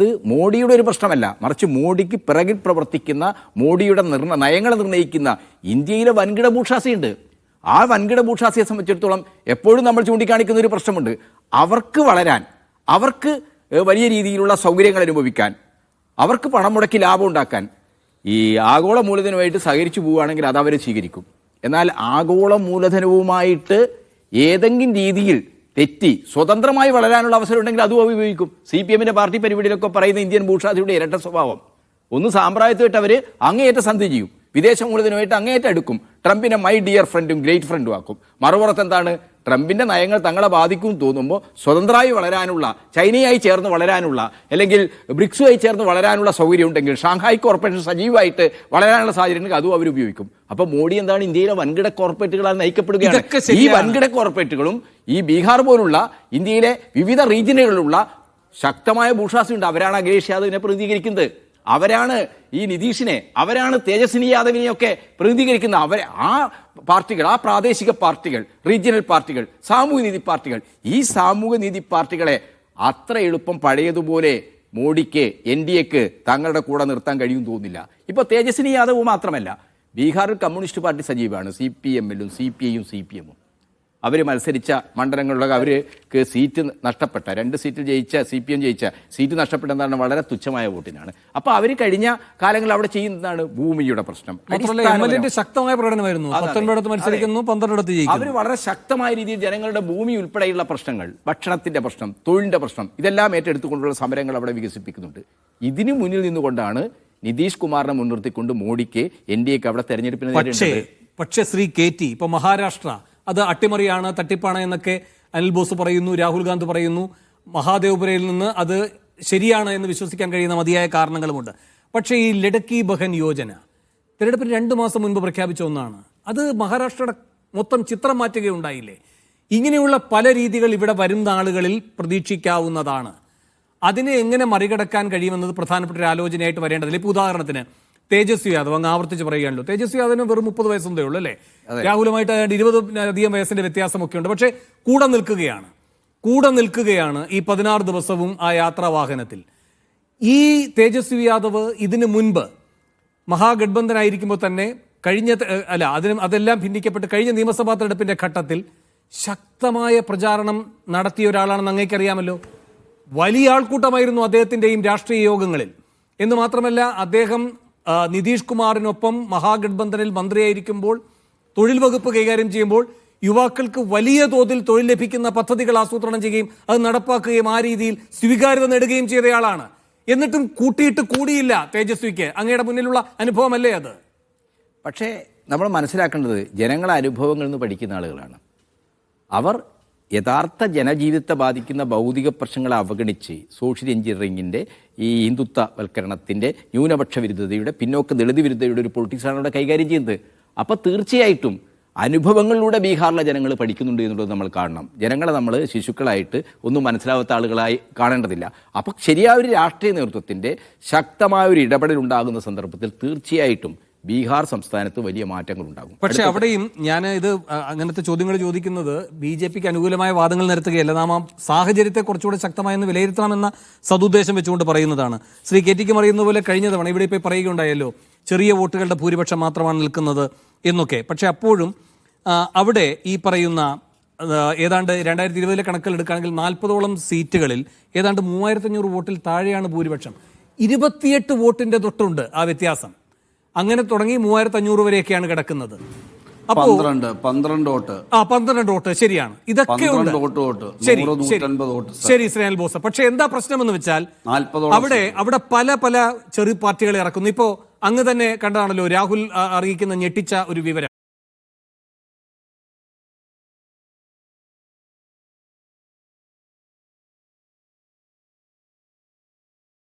ഇത് മോഡിയുടെ ഒരു പ്രശ്നമല്ല. മറിച്ച് മോഡിക്ക് പിറകിൽ പ്രവർത്തിക്കുന്ന മോഡിയുടെ നിർണ നയങ്ങൾ നിർണയിക്കുന്ന ഇന്ത്യയിലെ വൻകിട ഭൂഷാസിയുണ്ട്. ആ വൻകിട ഭൂഷാസിയെ സംബന്ധിച്ചിടത്തോളം എപ്പോഴും നമ്മൾ ചൂണ്ടിക്കാണിക്കുന്ന ഒരു പ്രശ്നമുണ്ട്. അവർക്ക് വളരാൻ അവർക്ക് വലിയ രീതിയിലുള്ള സൗകര്യങ്ങൾ അനുഭവിക്കാൻ അവർക്ക് പണം മുടക്കി ലാഭം ഉണ്ടാക്കാൻ ഈ ആഗോള മൂലധനവുമായിട്ട് സഹകരിച്ചു പോവുകയാണെങ്കിൽ അത് അവർ സ്വീകരിക്കും. എന്നാൽ ആഗോള മൂലധനവുമായിട്ട് ഏതെങ്കിലും രീതിയിൽ തെറ്റി സ്വതന്ത്രമായി വളരാനുള്ള അവസരം ഉണ്ടെങ്കിൽ അതും ഉപയോഗിക്കും. സി പി എമ്മിന്റെ പാർട്ടി പരിപാടിയിലൊക്കെ പറയുന്ന ഇന്ത്യൻ ഭൂഷാദിയുടെ ഇരട്ട സ്വഭാവം. ഒന്ന് സാമ്പ്രായത്തിട്ട് അവർ അങ്ങേയറ്റ സന്ധി ചെയ്യും. വിദേശ മൂലധനമായിട്ട് അങ്ങേയറ്റം എടുക്കും. ട്രംപിനെ മൈ ഡിയർ ഫ്രണ്ടും ഗ്രേറ്റ് ഫ്രണ്ടും ആക്കും. മറുപുറത്ത് എന്താണ്? ട്രംപിന്റെ നയങ്ങൾ തങ്ങളെ ബാധിക്കും തോന്നുമ്പോൾ സ്വതന്ത്രമായി വളരാനുള്ള ചൈനയായി ചേർന്ന് വളരാനുള്ള അല്ലെങ്കിൽ ബ്രിക്സുമായി ചേർന്ന് വളരാനുള്ള സൗകര്യം ഉണ്ടെങ്കിൽ ഷാങ്ഹായ് കോർപ്പറേഷൻ സജീവമായിട്ട് വളരാനുള്ള സാഹചര്യം ഉണ്ടെങ്കിൽ അതും അവർ ഉപയോഗിക്കും. അപ്പോൾ മോഡി എന്താണ് ഇന്ത്യയിലെ വൻകിട കോർപ്പറേറ്റുകളാൽ നയിക്കപ്പെടുകയാണ്? ഈ വൻകിട കോർപ്പറേറ്റുകളും ഈ ബീഹാർ പോലുള്ള ഇന്ത്യയിലെ വിവിധ റീജിയനുകളിലുള്ള ശക്തമായ ഭൂഷാസി ഉണ്ട്. അവരാണ് അഖിലേഷ് യാദവിനെ പ്രതിനിധീകരിക്കുന്നത്. അവരാണ് ഈ നിതീഷിനെ അവരാണ് തേജസ്വിനി യാദവിനെയൊക്കെ പ്രതിനിധീകരിക്കുന്ന അവരെ ആ പാർട്ടികൾ ആ പ്രാദേശിക പാർട്ടികൾ റീജിയണൽ പാർട്ടികൾ സാമൂഹ്യ നീതി പാർട്ടികൾ ഈ സാമൂഹ്യ നീതി പാർട്ടികളെ അത്ര എളുപ്പം പഴയതുപോലെ മോഡിക്ക് എൻ ഡി എക്ക് തങ്ങളുടെ കൂടെ നിർത്താൻ കഴിയും തോന്നില്ല ഇപ്പോൾ തേജസ്വിനി യാദവ് മാത്രമല്ല ബീഹാറിൽ കമ്മ്യൂണിസ്റ്റ് പാർട്ടി സജീവമാണ് സി പി എമ്മിലും സി പി ഐയും സി പി എമ്മും. അവർ മത്സരിച്ച മണ്ഡലങ്ങളിലൊക്കെ അവർക്ക് സീറ്റ് നഷ്ടപ്പെട്ട രണ്ട് സീറ്റിൽ ജയിച്ച സി പി എം ജയിച്ച സീറ്റ് നഷ്ടപ്പെട്ടെന്നാണ് വളരെ തുച്ഛമായ വോട്ടിനാണ്. അപ്പോൾ അവർ കഴിഞ്ഞ കാലങ്ങളിൽ അവിടെ ചെയ്യുന്നതാണ് ഭൂമിയുടെ പ്രശ്നം. ശക്തമായ പ്രകടനമായിരുന്നു. പത്തൊൻപതിടത്ത് മത്സരിക്കുന്നു പന്ത്രണ്ടിടത്ത് അവർ വളരെ ശക്തമായ രീതിയിൽ ജനങ്ങളുടെ ഭൂമി ഉൾപ്പെടെയുള്ള പ്രശ്നങ്ങൾ ഭക്ഷണത്തിന്റെ പ്രശ്നം തൊഴിലിന്റെ പ്രശ്നം ഇതെല്ലാം ഏറ്റെടുത്തുകൊണ്ടുള്ള സമരങ്ങൾ അവിടെ വികസിപ്പിക്കുന്നുണ്ട്. ഇതിനു മുന്നിൽ നിന്നുകൊണ്ടാണ് നിതീഷ് കുമാറിനെ മുൻനിർത്തിക്കൊണ്ട് മോഡിക്ക് എൻ ഡി എക്ക് അവിടെ തെരഞ്ഞെടുപ്പിന് പക്ഷേ പക്ഷേ ശ്രീ കെ ടി ഇപ്പൊ മഹാരാഷ്ട്ര അത് അട്ടിമറിയാണ് തട്ടിപ്പാണ് എന്നൊക്കെ അനിൽ ബോസ് പറയുന്നു രാഹുൽ ഗാന്ധി പറയുന്നു. മഹാദേവപുരയിൽ നിന്ന് അത് ശരിയാണ് എന്ന് വിശ്വസിക്കാൻ കഴിയുന്ന മതിയായ കാരണങ്ങളുമുണ്ട്. പക്ഷേ ഈ ലഡക്കി ബഹൻ യോജന തിരഞ്ഞെടുപ്പിന് രണ്ട് മാസം മുൻപ് പ്രഖ്യാപിച്ച ഒന്നാണ്. അത് മഹാരാഷ്ട്രയുടെ മൊത്തം ചിത്രം മാറ്റുകയുണ്ടായില്ലേ? ഇങ്ങനെയുള്ള പല രീതികൾ ഇവിടെ വരും നാളുകളിൽ പ്രതീക്ഷിക്കാവുന്നതാണ്. അതിനെ എങ്ങനെ മറികടക്കാൻ കഴിയുമെന്നത് പ്രധാനപ്പെട്ട ഒരു ആലോചനയായിട്ട് വരേണ്ടതില്ല. ഇപ്പൊ ഉദാഹരണത്തിന് തേജസ്വി യാദവ് അങ്ങ് ആവർത്തിച്ച് പറയുകയാണല്ലോ. തേജസ്വി യാദവിന് വെറും മുപ്പത് വയസ്സൊന്നേ ഉള്ളൂ അല്ലേ? രാഹുലുമായിട്ട് ഇരുപത് അധികം വയസ്സിന്റെ വ്യത്യാസമൊക്കെ ഉണ്ട് പക്ഷേ കൂടെ നിൽക്കുകയാണ്. കൂടെ നിൽക്കുകയാണ് ഈ പതിനാറ് ദിവസവും ആ യാത്രാ വാഹനത്തിൽ ഈ തേജസ്വി യാദവ് ഇതിനു മുൻപ് മഹാഗഡ്ബന്ധനായിരിക്കുമ്പോൾ തന്നെ കഴിഞ്ഞ അല്ല അതിന് അതെല്ലാം ഭിന്നിക്കപ്പെട്ട് കഴിഞ്ഞ നിയമസഭാ തെരഞ്ഞെടുപ്പിന്റെ ഘട്ടത്തിൽ ശക്തമായ പ്രചാരണം നടത്തിയ ഒരാളാണെന്ന് അങ്ങേക്കറിയാമല്ലോ. വലിയ ആൾക്കൂട്ടമായിരുന്നു അദ്ദേഹത്തിന്റെയും രാഷ്ട്രീയ യോഗങ്ങളിൽ. എന്ന് മാത്രമല്ല അദ്ദേഹം നിതീഷ് കുമാറിനൊപ്പം മഹാഗഡ്ബന്ധനിൽ മന്ത്രിയായിരിക്കുമ്പോൾ തൊഴിൽ വകുപ്പ് കൈകാര്യം ചെയ്യുമ്പോൾ യുവാക്കൾക്ക് വലിയ തോതിൽ തൊഴിൽ ലഭിക്കുന്ന പദ്ധതികൾ ആസൂത്രണം ചെയ്യുകയും അത് നടപ്പാക്കുകയും ആ രീതിയിൽ സ്വീകാര്യത നേടുകയും ചെയ്തയാളാണ്. എന്നിട്ടും കൂട്ടിയിട്ട് കൂടിയില്ല തേജസ്വിക്ക്. അങ്ങയുടെ മുന്നിലുള്ള അനുഭവമല്ലേ അത്? പക്ഷേ നമ്മൾ മനസ്സിലാക്കേണ്ടത് ജനങ്ങളെ അനുഭവങ്ങളിൽ നിന്ന് പഠിക്കുന്ന ആളുകളാണ്. അവർ യഥാർത്ഥ ജനജീവിതത്തെ ബാധിക്കുന്ന ഭൗതിക പ്രശ്നങ്ങളെ അവഗണിച്ച് സോഷ്യൽ എഞ്ചിനീയറിംഗിന്റെ ഈ ഹിന്ദുത്വവൽക്കരണത്തിന്റെ ന്യൂനപക്ഷ വിരുദ്ധതയുടെ പിന്നോക്ക ദളിത് വിരുദ്ധതയുടെ ഒരു പൊളിറ്റിക്സാണ് അവിടെ കൈകാര്യം ചെയ്യുന്നത്. അപ്പോൾ തീർച്ചയായിട്ടും അനുഭവങ്ങളിലൂടെ ബീഹാറിലെ ജനങ്ങൾ പഠിക്കുന്നുണ്ട് എന്നുള്ളത് നമ്മൾ കാണണം. ജനങ്ങളെ നമ്മൾ ശിശുക്കളായിട്ട് ഒന്നും മനസ്സിലാവാത്ത ആളുകളായി കാണേണ്ടതില്ല. അപ്പോൾ ശരിയായ ഒരു രാഷ്ട്രീയ നേതൃത്വത്തിന്റെ ശക്തമായ ഒരു ഇടപെടൽ ഉണ്ടാകുന്ന സന്ദർഭത്തിൽ തീർച്ചയായിട്ടും ബീഹാർ സംസ്ഥാനത്ത് വലിയ മാറ്റങ്ങൾ ഉണ്ടാകും പക്ഷെ അവിടെയും ഞാൻ ഇത് അങ്ങനത്തെ ചോദ്യങ്ങൾ ചോദിക്കുന്നത് ബി ജെ പിക്ക് അനുകൂലമായ വാദങ്ങൾ നിരത്തുകയല്ല. നാം ആ സാഹചര്യത്തെ കുറച്ചുകൂടെ ശക്തമായെന്ന് വിലയിരുത്തണമെന്ന സതുദ്ദേശം വെച്ചുകൊണ്ട് പറയുന്നതാണ്. ശ്രീ കെ ടിക്ക് അറിയുന്ന പോലെ കഴിഞ്ഞ തവണ ഇവിടെ ഇപ്പോൾ പറയുകയുണ്ടായല്ലോ ചെറിയ വോട്ടുകളുടെ ഭൂരിപക്ഷം മാത്രമാണ് നിൽക്കുന്നത് എന്നൊക്കെ. പക്ഷെ അപ്പോഴും അവിടെ ഈ പറയുന്ന ഏതാണ്ട് രണ്ടായിരത്തി ഇരുപതിലെ കണക്കുകൾ എടുക്കുകയാണെങ്കിൽ നാൽപ്പതോളം സീറ്റുകളിൽ ഏതാണ്ട് മൂവായിരത്തി അഞ്ഞൂറ് വോട്ടിൽ താഴെയാണ് ഭൂരിപക്ഷം. ഇരുപത്തിയെട്ട് വോട്ടിന്റെ തൊട്ടുണ്ട് ആ വ്യത്യാസം. അങ്ങനെ തുടങ്ങി മൂവായിരത്തി അഞ്ഞൂറ് വരെയൊക്കെയാണ് കിടക്കുന്നത്. പന്ത്രണ്ട് പന്ത്രണ്ട് വോട്ട്. ആ പന്ത്രണ്ട് വോട്ട്. ശരിയാണ്. ഇതൊക്കെ ഉണ്ട്. ശരി ശരി. നൂറ്റൻപത് വോട്ട് സർ. ശരി ശ്രേയൽ ബോസ്. പക്ഷെ എന്താ പ്രശ്നം എന്ന് വെച്ചാൽ അവിടെ അവിടെ പല പല ചെറു പാർട്ടികളെ ഇറക്കുന്നു. ഇപ്പോ അങ്ങ് തന്നെ കണ്ടതാണല്ലോ രാഹുൽ അറിയിക്കുന്ന ഞെട്ടിച്ച ഒരു വിവരം.